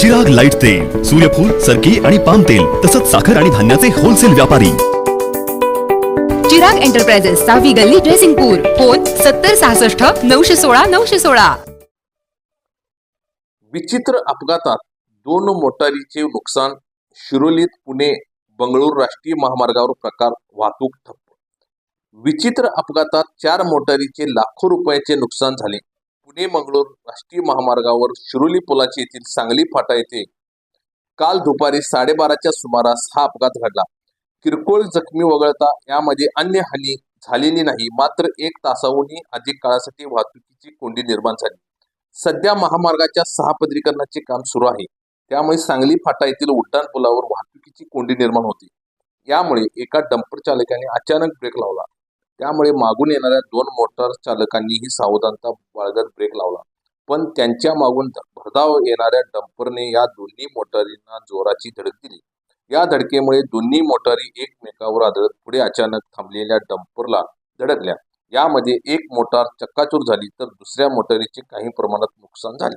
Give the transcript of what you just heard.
Chirag light तेल सूर्यफूल सरकी आणि पाम तेल तसंच साखर आणि धान्याचे होलसेल व्यापारी. चिराग एंटरप्राइजेस सहावी गल्ली ड्रेसिंगपूर फोन सत्तर सहासष्ट नऊशे सोळा नऊशे सोळा. विचित्र अपघातात दोन मोटारीचे नुकसान शिरोलीत पुणे बंगळूर राष्ट्रीय महामार्गावर प्रकार वाहतूक ठप्प. विचित्र अपघातात चार मोटारीचे लाखो रुपयाचे नुकसान झाले. पुणे मंगळूर राष्ट्रीय महामार्गावर शिरोली पुलाची येथील सांगली फाटा येथे काल दुपारी साडेबाराच्या सुमारास हा अपघात घडला. किरकोळ जखमी वगळता यामध्ये अन्य हानी झालेली नाही मात्र एक तासाहूनही अधिक काळासाठी वाहतुकीची कोंडी निर्माण झाली. सध्या महामार्गाच्या सहापदरीकरणाचे काम सुरू आहे. त्यामुळे सांगली फाटा येथील उड्डाण पुलावर वाहतुकीची कोंडी निर्माण होती. यामुळे एका डंपर चालकाने अचानक ब्रेक लावला. त्यामुळे मागून येणाऱ्या दोन मोटार चालकांनीही सावधानता बाळगत ब्रेक लावला. पण त्यांच्या मागून भरधाव येणाऱ्या डंपरने या दोन्ही मोटारींना जोराची धडक दिली. या धडकेमुळे दोन्ही मोटारी एकमेकावर आदळत पुढे अचानक थांबलेल्या डंपरला धडकल्या. यामध्ये एक मोटार चक्काचूर झाली तर दुसऱ्या मोटारीचे काही प्रमाणात नुकसान झाले.